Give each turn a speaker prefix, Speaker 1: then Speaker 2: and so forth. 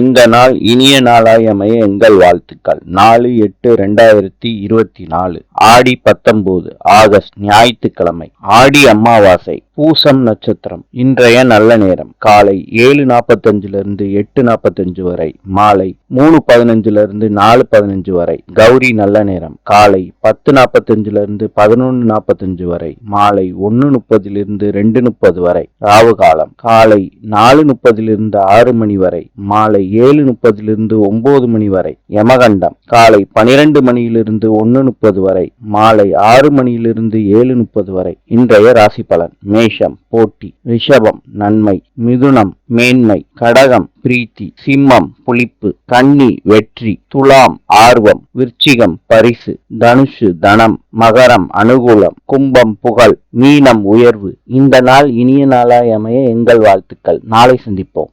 Speaker 1: இந்த நாள் இனிய நாளாய் அமைய எங்கள் வாழ்த்துக்கள். நாலு எட்டு ரெண்டாயிரத்தி இருபத்தி நாலு ஆடி பத்தொன்பது ஆகஸ்ட் ஞாயிற்றுக்கிழமை ஆடி அமாவாசை. பூசம் நட்சத்திரம். இன்றைய நல்ல நேரம். காலை ஏழு நாற்பத்தஞ்சுல இருந்து எட்டு நாற்பத்தஞ்சு வரை. மாலை மூணு பதினஞ்சுல இருந்து நாலு பதினஞ்சு வரை. கௌரி நல்ல நேரம். காலை பத்து நாற்பத்தஞ்சுல இருந்து நாற்பத்தஞ்சு வரை. மாலை ஒன்று முப்பதிலிருந்து ரெண்டு முப்பது வரை. ராவு காலம். காலை நாலு முப்பதிலிருந்து ஆறு மணி வரை. மாலை ஏழு முப்பதிலிருந்து ஒன்பது மணி வரை. யமகண்டம். காலை பனிரெண்டு மணியிலிருந்து ஒன்று முப்பது வரை. மாலை ஆறு மணியிலிருந்து ஏழு முப்பது வரை. இன்றைய ராசி பலன். மே மேஷம் போட்டி ரிஷபம் நன்மை மிதுனம் மேன்மை கடகம் பிரீத்தி சிம்மம் புளிப்பு கன்னி வெற்றி துலாம் ஆர்வம் விருச்சிகம் பரிசு தனுஷு தனம் மகரம் அனுகூலம் கும்பம் புகழ் மீனம் உயர்வு. இந்த நாள் இனிய நாளாய் அமைய எங்கள் வாழ்த்துக்கள். நாளை சந்திப்போம்.